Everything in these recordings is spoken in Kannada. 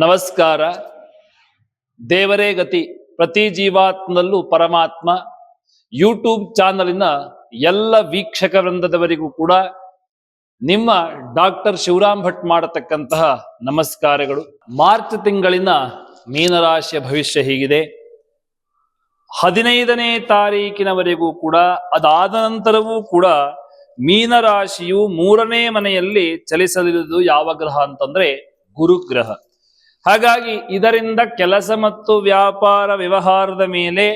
ನಮಸ್ಕಾರ. ದೇವರೇ ಗತಿ, ಪ್ರತಿ ಜೀವಾತ್ಮನಲ್ಲೂ ಪರಮಾತ್ಮ. ಯೂಟ್ಯೂಬ್ ಚಾನಲಿನ ಎಲ್ಲ ವೀಕ್ಷಕ ವೃಂದದವರಿಗೂ ಕೂಡ ನಿಮ್ಮ ಡಾಕ್ಟರ್ ಶಿವರಾಮ್ ಭಟ್ ಮಾಡತಕ್ಕಂತಹ ನಮಸ್ಕಾರಗಳು. ಮಾರ್ಚ್ ತಿಂಗಳಿನ ಮೀನರಾಶಿಯ ಭವಿಷ್ಯ ಹೀಗಿದೆ. ಹದಿನೈದನೇ ತಾರೀಕಿನವರೆಗೂ ಕೂಡ, ಅದಾದ ನಂತರವೂ ಕೂಡ ಮೀನರಾಶಿಯು ಮೂರನೇ ಮನೆಯಲ್ಲಿ ಚಲಿಸಲಿರುವುದು ಯಾವ ಗ್ರಹ ಅಂತಂದ್ರೆ ಗುರುಗ್ರಹ. ಹಾಗಾಗಿ ಇದರಿಂದ ಕೆಲಸ ಮತ್ತು ವ್ಯಾಪಾರ ವ್ಯವಹಾರದ ಮೇಲೆ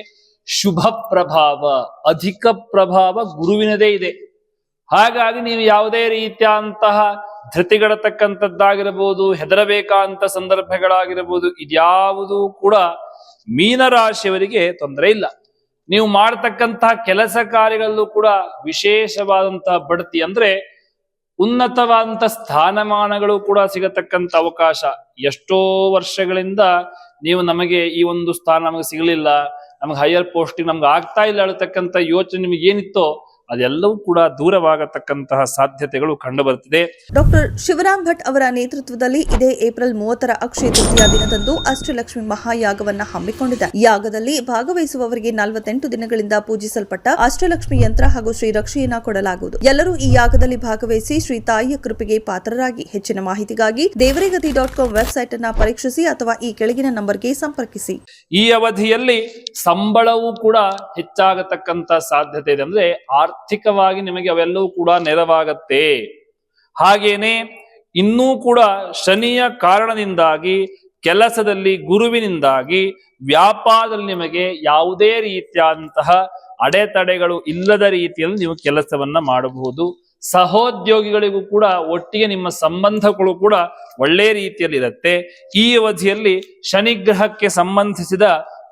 ಶುಭ ಪ್ರಭಾವ, ಅಧಿಕ ಪ್ರಭಾವ ಗುರುವಿನದೇ ಇದೆ. ಹಾಗಾಗಿ ನೀವು ಯಾವುದೇ ರೀತಿಯಂತಹ ಧೃತಿಗಡತಕ್ಕಂಥದ್ದಾಗಿರಬಹುದು, ಹೆದರಬೇಕಾದಂಥ ಸಂದರ್ಭಗಳಾಗಿರಬಹುದು, ಇದ್ಯಾವುದೂ ಕೂಡ ಮೀನರಾಶಿಯವರಿಗೆ ತೊಂದರೆ ಇಲ್ಲ. ನೀವು ಮಾಡತಕ್ಕಂತಹ ಕೆಲಸ ಕಾರ್ಯಗಳಲ್ಲೂ ಕೂಡ ವಿಶೇಷವಾದಂತಹ ಬಡ್ತಿ ಅಂದ್ರೆ ಉನ್ನತವಾದಂತ ಸ್ಥಾನಮಾನಗಳು ಕೂಡ ಸಿಗತಕ್ಕಂತ ಅವಕಾಶ. ಎಷ್ಟೋ ವರ್ಷಗಳಿಂದ ನೀವು ನಮಗೆ ಈ ಒಂದು ಸ್ಥಾನ ನಮಗೆ ಸಿಗಲಿಲ್ಲ. ನಮ್ಗೆ ಹೈಯರ್ ಪೋಸ್ಟಿಂಗ್ ನಮ್ಗೆ ಆಗ್ತಾ ಇಲ್ಲ ಹೇಳ್ತಕ್ಕಂಥ ಯೋಚನೆ ನಿಮಗೆ ಏನಿತ್ತೋ ಅದೆಲ್ಲವೂ ಕೂಡ ದೂರವಾಗತಕ್ಕಂತಹ ಸಾಧ್ಯತೆಗಳು ಕಂಡು ಬರ್ತಿದೆ ಡಾಕ್ಟರ್ ಶಿವರಾಮ್ ಭಟ್ ಅವರ ನೇತೃತ್ವದಲ್ಲಿ ಇದೇ ಏಪ್ರಿಲ್ ಮೂವತ್ತರ ಅಕ್ಷಯ ತೃತೀಯ ದಿನದಂದು ಅಷ್ಟಲಕ್ಷ್ಮಿ ಮಹಾಯಾಗವನ್ನ ಹಮ್ಮಿಕೊಂಡಿದೆ. ಯಾಗದಲ್ಲಿ ಭಾಗವಹಿಸುವವರಿಗೆ ನಲವತ್ತೆಂಟು ದಿನಗಳಿಂದ ಪೂಜಿಸಲ್ಪಟ್ಟ ಅಷ್ಟಲಕ್ಷ್ಮಿ ಯಂತ್ರ ಹಾಗೂ ಶ್ರೀ ರಕ್ಷೆಯನ್ನ ಕೊಡಲಾಗುವುದು. ಎಲ್ಲರೂ ಈ ಯಾಗದಲ್ಲಿ ಭಾಗವಹಿಸಿ ಶ್ರೀ ತಾಯಿಯ ಕೃಪೆಗೆ ಪಾತ್ರರಾಗಿ. ಹೆಚ್ಚಿನ ಮಾಹಿತಿಗಾಗಿ ದೇವರೇಗತಿ ಡಾಟ್ ಕಾಮ್ ವೆಬ್ಸೈಟ್ ಅನ್ನ ಪರೀಕ್ಷಿಸಿ ಅಥವಾ ಈ ಕೆಳಗಿನ ನಂಬರ್ಗೆ ಸಂಪರ್ಕಿಸಿ. ಈ ಅವಧಿಯಲ್ಲಿ ಸಂಬಳವೂ ಕೂಡ ಹೆಚ್ಚಾಗತಕ್ಕಂತ ಸಾಧ್ಯತೆ ಇದೆ. ಅಂದ್ರೆ ಆರ್ಥಿಕವಾಗಿ ನಿಮಗೆ ಅವೆಲ್ಲವೂ ಕೂಡ ನೆರವಾಗತ್ತೆ. ಹಾಗೇನೆ ಇನ್ನೂ ಕೂಡ ಶನಿಯ ಕಾರಣದಿಂದಾಗಿ, ಕೆಲಸದಲ್ಲಿ ಗುರುವಿನಿಂದಾಗಿ, ವ್ಯಾಪಾರದಲ್ಲಿ ನಿಮಗೆ ಯಾವುದೇ ರೀತಿಯಾದಂತಹ ಅಡೆತಡೆಗಳು ಇಲ್ಲದ ರೀತಿಯಲ್ಲಿ ನೀವು ಕೆಲಸವನ್ನ ಮಾಡಬಹುದು. ಸಹೋದ್ಯೋಗಿಗಳಿಗೂ ಕೂಡ ಒಟ್ಟಿಗೆ ನಿಮ್ಮ ಸಂಬಂಧಗಳು ಕೂಡ ಒಳ್ಳೆ ರೀತಿಯಲ್ಲಿ ಇರುತ್ತೆ. ಈ ಅವಧಿಯಲ್ಲಿ ಶನಿಗ್ರಹಕ್ಕೆ ಸಂಬಂಧಿಸಿದ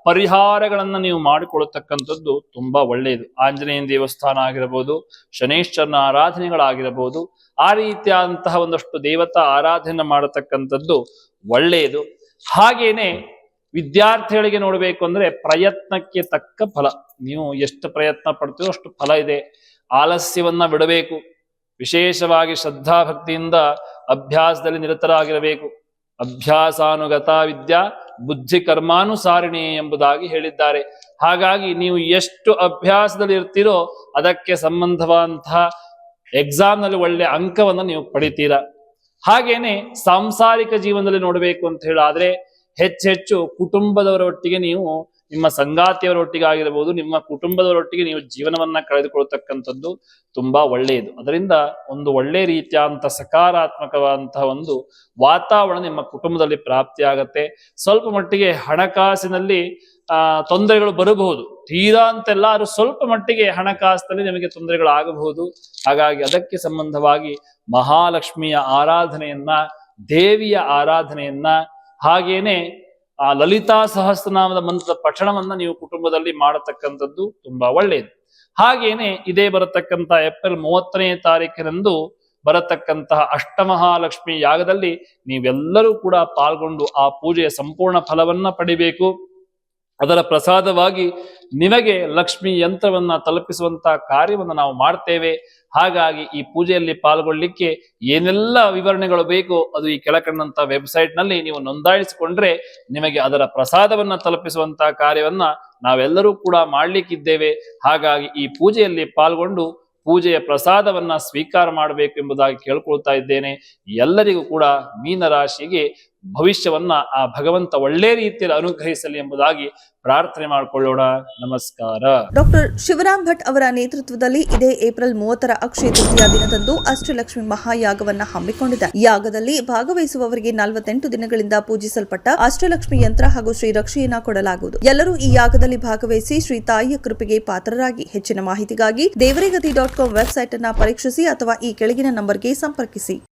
ಪರಿಹಾರಗಳನ್ನ ನೀವು ಮಾಡಿಕೊಳ್ಳತಕ್ಕಂಥದ್ದು ತುಂಬಾ ಒಳ್ಳೆಯದು. ಆಂಜನೇಯನ ದೇವಸ್ಥಾನ ಆಗಿರಬಹುದು ಶನೇಶ್ವರನ ಆರಾಧನೆಗಳಾಗಿರಬಹುದು ಆ ರೀತಿಯಾದಂತಹ ಒಂದಷ್ಟು ದೇವತಾ ಆರಾಧನೆ ಮಾಡತಕ್ಕಂಥದ್ದು ಒಳ್ಳೆಯದು. ಹಾಗೇನೆ ವಿದ್ಯಾರ್ಥಿಗಳಿಗೆ ನೋಡಬೇಕು ಅಂದ್ರೆ ಪ್ರಯತ್ನಕ್ಕೆ ತಕ್ಕ ಫಲ. ನೀವು ಎಷ್ಟು ಪ್ರಯತ್ನ ಪಡ್ತೀರೋ ಅಷ್ಟು ಫಲ ಇದೆ. ಆಲಸ್ಯವನ್ನ ಬಿಡಬೇಕು. ವಿಶೇಷವಾಗಿ ಶ್ರದ್ಧಾಭಕ್ತಿಯಿಂದ ಅಭ್ಯಾಸದಲ್ಲಿ ನಿರತರಾಗಿರಬೇಕು. ಅಭ್ಯಾಸಾನುಗತ ವಿದ್ಯಾ ಬುದ್ಧಿ ಕರ್ಮಾನುಸಾರಿಣಿ ಎಂಬುದಾಗಿ ಹೇಳಿದ್ದಾರೆ. ಹಾಗಾಗಿ ನೀವು ಎಷ್ಟು ಅಭ್ಯಾಸದಲ್ಲಿ ಇರ್ತೀರೋ ಅದಕ್ಕೆ ಸಂಬಂಧವಾದಂತಹ ಎಕ್ಸಾಮ್ನಲ್ಲಿ ಒಳ್ಳೆ ಅಂಕವನ್ನು ನೀವು ಪಡಿತೀರಾ. ಹಾಗೇನೆ ಸಾಂಸಾರಿಕ ಜೀವನದಲ್ಲಿ ನೋಡಬೇಕು ಅಂತ ಹೇಳಾದ್ರೆ ಹೆಚ್ಚೆಚ್ಚು ಕುಟುಂಬದವರೊಟ್ಟಿಗೆ ನೀವು ನಿಮ್ಮ ಸಂಗಾತಿಯವರೊಟ್ಟಿಗೆ ಆಗಿರಬಹುದು ನಿಮ್ಮ ಕುಟುಂಬದವರೊಟ್ಟಿಗೆ ನೀವು ಜೀವನವನ್ನ ಕಳೆದುಕೊಳ್ತಕ್ಕಂಥದ್ದು ತುಂಬಾ ಒಳ್ಳೆಯದು. ಅದರಿಂದ ಒಂದು ಒಳ್ಳೆ ರೀತಿಯಾದಂಥ ಸಕಾರಾತ್ಮಕವಾದಂತಹ ಒಂದು ವಾತಾವರಣ ನಿಮ್ಮ ಕುಟುಂಬದಲ್ಲಿ ಪ್ರಾಪ್ತಿಯಾಗತ್ತೆ. ಸ್ವಲ್ಪ ಮಟ್ಟಿಗೆ ಹಣಕಾಸಿನಲ್ಲಿ, ಆ, ತೊಂದರೆಗಳು ಬರಬಹುದು. ತೀರಾ ಅಂತೆಲ್ಲ ಸ್ವಲ್ಪ ಮಟ್ಟಿಗೆ ಹಣಕಾಸಿನಲ್ಲಿ ನಿಮಗೆ ತೊಂದರೆಗಳು ಆಗಬಹುದು ಹಾಗಾಗಿ ಅದಕ್ಕೆ ಸಂಬಂಧವಾಗಿ ಮಹಾಲಕ್ಷ್ಮಿಯ ಆರಾಧನೆಯನ್ನ, ದೇವಿಯ ಆರಾಧನೆಯನ್ನ ಹಾಗೇನೆ ಆ ಲಲಿತಾ ಸಹಸ್ರನಾಮದ ಮಂತ್ರದ ಪಠಣವನ್ನ ನೀವು ಕುಟುಂಬದಲ್ಲಿ ಮಾಡತಕ್ಕಂಥದ್ದು ತುಂಬಾ ಒಳ್ಳೆಯದು ಹಾಗೇನೆ ಇದೇ ಬರತಕ್ಕಂತಹ ಏಪ್ರಿಲ್ ಮೂವತ್ತನೇ ತಾರೀಕಿನಂದು ಬರತಕ್ಕಂತಹ ಅಷ್ಟಮಹಾಲಕ್ಷ್ಮಿ ಯಾಗದಲ್ಲಿ ನೀವೆಲ್ಲರೂ ಕೂಡ ಪಾಲ್ಗೊಂಡು ಆ ಪೂಜೆಯ ಸಂಪೂರ್ಣ ಫಲವನ್ನ ಪಡಿಬೇಕು. ಅದರ ಪ್ರಸಾದವಾಗಿ ನಿಮಗೆ ಲಕ್ಷ್ಮಿ ಯಂತ್ರವನ್ನ ತಲುಪಿಸುವಂತಹ ಕಾರ್ಯವನ್ನು ನಾವು ಮಾಡ್ತೇವೆ. ಹಾಗಾಗಿ ಈ ಪೂಜೆಯಲ್ಲಿ ಪಾಲ್ಗೊಳ್ಳಿಕ್ಕೆ ಏನೆಲ್ಲ ವಿವರಣೆಗಳು ಬೇಕೋ ಅದು ಈ ಕೆಳಕಂಡಂತ ವೆಬ್ಸೈಟ್ನಲ್ಲಿ ನೀವು ನೋಂದಾಯಿಸಿಕೊಂಡ್ರೆ ನಿಮಗೆ ಅದರ ಪ್ರಸಾದವನ್ನ ತಲುಪಿಸುವಂತಹ ಕಾರ್ಯವನ್ನ ನಾವೆಲ್ಲರೂ ಕೂಡ ಮಾಡ್ಲಿಕ್ಕಿದ್ದೇವೆ. ಹಾಗಾಗಿ ಈ ಪೂಜೆಯಲ್ಲಿ ಪಾಲ್ಗೊಂಡು ಪೂಜೆಯ ಪ್ರಸಾದವನ್ನ ಸ್ವೀಕಾರ ಮಾಡಬೇಕು ಎಂಬುದಾಗಿ ಕೇಳ್ಕೊಳ್ತಾ ಇದ್ದೇನೆ. ಎಲ್ಲರಿಗೂ ಕೂಡ ಮೀನರಾಶಿಗೆ ಭವಿಷ್ಯವನ್ನ ಆ ಭಗವಂತ ಒಳ್ಳೆ ರೀತಿಯಲ್ಲಿ ಅನುಗ್ರಹಿಸಲಿ ಎಂಬುದಾಗಿ ಪ್ರಾರ್ಥನೆ ಮಾಡಿಕೊಳ್ಳೋಣ. ನಮಸ್ಕಾರ. ಡಾಕ್ಟರ್ ಶಿವರಾಮ್ ಭಟ್ ಅವರ ನೇತೃತ್ವದಲ್ಲಿ ಇದೇ ಏಪ್ರಿಲ್ ಮೂವತ್ತರ ಅಕ್ಷಯ ತೃತೀಯ ದಿನದಂದು ಅಷ್ಟಲಕ್ಷ್ಮಿ ಮಹಾಯಾಗವನ್ನ ಹಮ್ಮಿಕೊಂಡಿದೆ. ಯಾಗದಲ್ಲಿ ಭಾಗವಹಿಸುವವರಿಗೆ ನಲವತ್ತೆಂಟು ದಿನಗಳಿಂದ ಪೂಜಿಸಲ್ಪಟ್ಟ ಅಷ್ಟಲಕ್ಷ್ಮಿ ಯಂತ್ರ ಹಾಗೂ ಶ್ರೀ ರಕ್ಷೆಯನ್ನ ಕೊಡಲಾಗುವುದು. ಎಲ್ಲರೂ ಈ ಯಾಗದಲ್ಲಿ ಭಾಗವಹಿಸಿ ಶ್ರೀ ತಾಯಿಯ ಕೃಪೆಗೆ ಪಾತ್ರರಾಗಿ ಹೆಚ್ಚಿನ ಮಾಹಿತಿಗಾಗಿ ದೇವರೇಗತಿ ಡಾಟ್ ಕಾಮ್ ವೆಬ್ಸೈಟ್ ಅನ್ನ ಪರೀಕ್ಷಿಸಿ ಅಥವಾ ಈ ಕೆಳಗಿನ ನಂಬರ್ಗೆ ಸಂಪರ್ಕಿಸಿ.